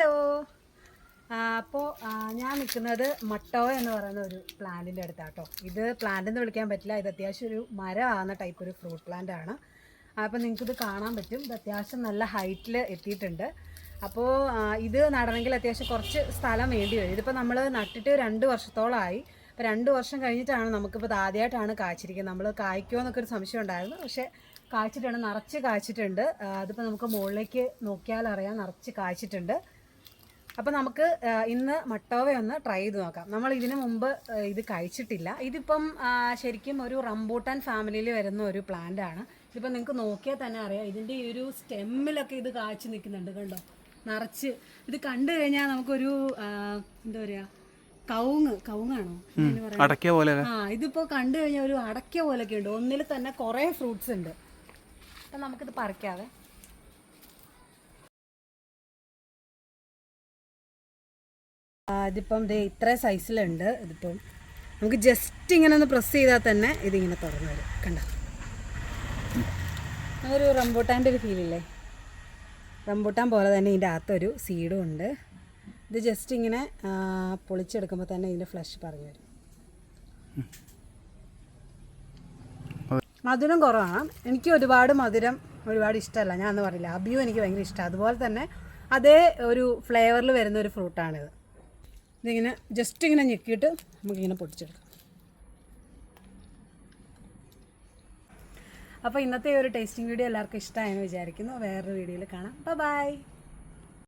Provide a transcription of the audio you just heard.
Hello. അപ്പോൾ ഞാൻ നിൽക്കുന്നത് മട്ടോ എന്ന് പറയുന്ന ഒരു പ്ലാന്റിന്റെ അടുത്താട്ടോ. ഇത് പ്ലാന്റ് എന്ന് വിളിക്കാൻ പറ്റില്ല. ഇത് അത്യാവശ്യം ഒരു മരമാകുന്ന ടൈപ്പ് ഒരു ഫ്രൂട്ട് പ്ലാന്റ് ആണ്. അപ്പോൾ നിങ്ങൾക്കിത് കാണാൻ പറ്റും. ഇത് അത്യാവശ്യം നല്ല ഹൈറ്റിൽ എത്തിയിട്ടുണ്ട്. അപ്പോൾ ഇത് നടണമെങ്കിൽ അത്യാവശ്യം കുറച്ച് സ്ഥലം വേണ്ടി വരും. ഇതിപ്പോൾ നമ്മൾ നട്ടിട്ട് രണ്ട് വർഷത്തോളമായി അപ്പോൾ രണ്ട് വർഷം കഴിഞ്ഞിട്ടാണ് നമുക്കിപ്പോൾ ആദ്യമായിട്ടാണ് കായ്ച്ചിരിക്കുന്നത് നമ്മൾ കായ്ക്കുമോ എന്നൊക്കെ ഒരു സംശയം ഉണ്ടായിരുന്നു. പക്ഷേ കായ്ച്ചിട്ടുണ്ട് നിറച്ച് കായ്ച്ചിട്ടുണ്ട് അതിപ്പോൾ നമുക്ക് മുകളിലേക്ക് നോക്കിയാൽ അറിയാം നിറച്ച് കായ്ച്ചിട്ടുണ്ട് അപ്പോൾ നമുക്ക് ഇന്ന് മട്ടോവ ഒന്ന് ട്രൈ ചെയ്ത് നോക്കാം. നമ്മൾ ഇതിനു മുമ്പ് ഇത് കഴിച്ചിട്ടില്ല. ഇതിപ്പം ശരിക്കും ഒരു റംബൂട്ടാൻ ഫാമിലിയിൽ വരുന്ന ഒരു പ്ലാന്റ് ആണ്. ഇതിപ്പോൾ നിങ്ങൾക്ക് നോക്കിയാൽ തന്നെ അറിയാം. ഇതിന്റെ ഈ ഒരു സ്റ്റെമ്മിലൊക്കെ ഇത് കാഴ്ച നിൽക്കുന്നുണ്ട് കണ്ടോ? നിറച്ച്. ഇത് കണ്ടു കഴിഞ്ഞാൽ നമുക്കൊരു എന്താ പറയുക കവുങ്ങ് കൗങ്ങാണോ അടയ്ക്ക പോലെ. ആ ഇതിപ്പോ കണ്ടു കഴിഞ്ഞാൽ ഒരു അടയ്ക്ക പോലൊക്കെ ഉണ്ട് ഒന്നിൽ തന്നെ കുറേ ഫ്രൂട്ട്സ് ഉണ്ട്. അപ്പം നമുക്കിത് പറിക്കാവേ. ഇതിപ്പം ദേ ഇത്ര സൈസിലുണ്ട് ഇതിപ്പം നമുക്ക് ജസ്റ്റ് ഇങ്ങനെ ഒന്ന് പ്രസ് ചെയ്താൽ തന്നെ ഇതിങ്ങനെ തുറന്നു വരും. കണ്ട? ഒരു റംബൂട്ടാന്റെ ഒരു ഫീലില്ലേ റംബൂട്ടാൻ പോലെ തന്നെ ഇതിന്റെ അകത്തൊരു സീഡും ഉണ്ട്. ഇത് ജസ്റ്റ് ഇങ്ങനെ പൊളിച്ചെടുക്കുമ്പോൾ തന്നെ ഇതിന്റെ ഫ്ലഷ് പറഞ്ഞു വരും. മധുരം കുറവാണ്. എനിക്ക് ഒരുപാട് മധുരം ഒരുപാട് ഇഷ്ടമല്ല. ഞാൻ പറയില്ല അബിയും എനിക്ക് ഭയങ്കര ഇഷ്ടമാണ്. അതുപോലെ തന്നെ അതേ ഒരു ഫ്ലേവറിൽ വരുന്ന ഒരു ഫ്രൂട്ടാണിത് ഇതിങ്ങനെ ജസ്റ്റ് ഇങ്ങനെ ഞെക്കിയിട്ട് നമുക്കിങ്ങനെ പൊട്ടിച്ചെടുക്കാം. അപ്പോൾ ഇന്നത്തെ ഒരു ടേസ്റ്റിംഗ് വീഡിയോ എല്ലാവർക്കും ഇഷ്ടമായെന്ന് വിചാരിക്കുന്നു. വേറൊരു വീഡിയോയിൽ കാണാം. ബൈ